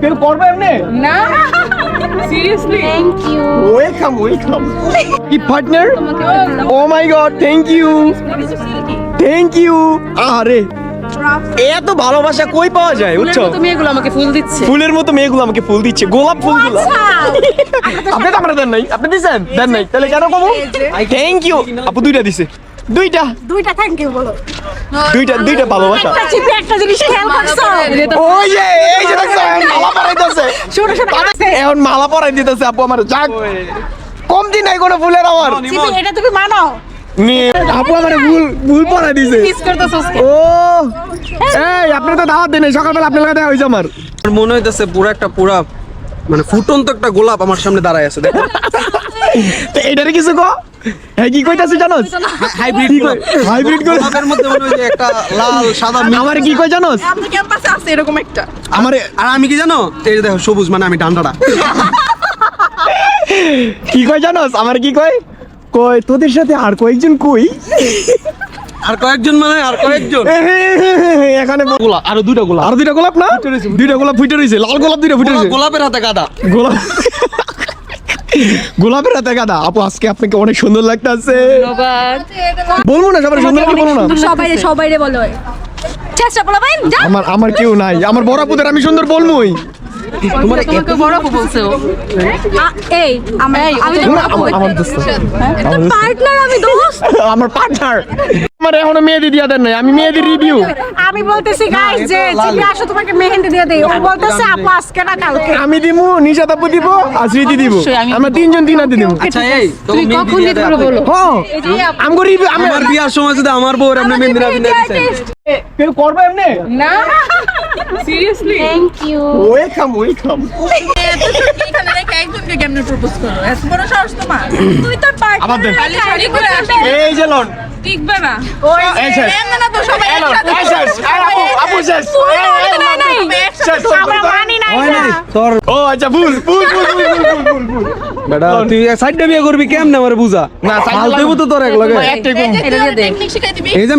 কেউ করবে এমনি? না। Seriously thank you welcome welcome কি partner oh my god thank you thank you আরে এত ভালোবাসা কই পাওয়া যায় বুঝছ? তুমি এগুলো আমাকে ফুল দিচ্ছে। ফুলের মতো মেয়েগুলো আমাকে ফুল দিচ্ছে গোলাপ ফুলগুলো। আপনি তো আমরা দেন নাই আপনি দিছেন? দেন নাই। তাহলে কেন কমো? থ্যাংক ইউ আপু দুইটা দিছে। দুইটা। দুইটা থ্যাংক ইউ বলো। দুইটা দুইটা ভালোবাসা একটা। চিপে একটা জিনিস খেয়াল করছ? ওই যে এই যে দেখছ এখন মালা পরাই দিতেছে শোনো শোনো এখন মালা পরাই দিতেছে আপু আমার। যাক কম দিন নাই কোনো ফুলের আমার চিপে এটা তুমি মানো? আপু আমার ভুল ভুল পরাই দিছে। মিস করতেছস ও এই আপনি তো দাওয়াত দেন সকালবেলা আপনার লাগে দেখা আমার মনে হইতেছে পুরো একটা পুরা মানে ফুটন্ত একটা গোলাপ আমার সামনে দাঁড়ায় আছে দেখো। তো এইটারে কিছু কো? হ্যাঁ কি কইতাছিস জানোস? হাইব্রিড গোলাপ হাইব্রিড মধ্যে মনে হয় একটা লাল সাদা আমার কি কই জানোস? আমাদের ক্যাম্পাসে আছে এরকম একটা। আমারে আর আমি কি জানো? এই দেখো সবুজ মানে আমি ডান্ডাটা। কি কই জানোস? আমার কি কই? কই তোদের সাথে আর কয়েকজন কই? আর কয়েকজন মানে আর কয়েকজন। এখানে গোলাপ আরও দুইটা গোলাপ। আরও দুইটা গোলাপ না? দুইটা গোলাপ ফুটে রইছে লাল গোলাপ দুইটা ফুটে রইছে গোলাপের হাতে গাদা। গোলাপ গোলাপের হাতে গাদা। আপু আজকে আপনাকে অনেক সুন্দর লাগতেছে। বলব না সবার সুন্দর বলব বলো না। সবাই সবাই বলো। চেষ্টা করো ভাই আমার আমার কেউ নাই। আমার বড় আপুদের আমি সুন্দর বলবোই। তোমার তোমাকে বড় আপু বলছে ও। এই আমার আমি তো আমার- আমার দোস্ত। আমার পার্টনার আমি দোস্ত। আমার পার্টনার আমার এখনও মেহেদি দিয়া দেন নাই আমি মেহেদি রিভিউ আমি বলতেছি গাইস যে চিপে আসো তোমাকে মেহেন্দি দিয়ে দেই। ও বলতেছে আপু আজকে না কালকে। আমি দিমু নিশাত আপু দিব আর স্মৃতি দিব। অবশ্যই, আমি আমরা তিনজন তিনাতে দিব আচ্ছা এই তুমি কখন দিতে পারো বলো হ্যাঁ। আমগো রিভিউ আমি আমার বিয়ার সময় যদি আমার বউর আপনি মেহেন্দি না বিন্দা করবে এমনি? না। Seriously thank you welcome welcome এখানে রেখে একজনকে কেমনে প্রপোজ করো এত বড় সাহস তোমার তুই তোর আবার দেন। শাড়ি করে আসো। এই যে লন টিকবে না এই এমন না তো সবাই এই লন, একসাথে এই শেষ এই আপু আপু শেষ এই, এই, নাই, নাই। শেষ, আমরা মানি নাই হয় না নাই তোর ও আচ্ছা ভুল ভুল ভুল ভুল ভুল, ভুল ভুল ভুল বেটা তুই সাইডটা বিয়ে করবি কেমনে আমার বুঝা না, তো তোর এক লগে এই যে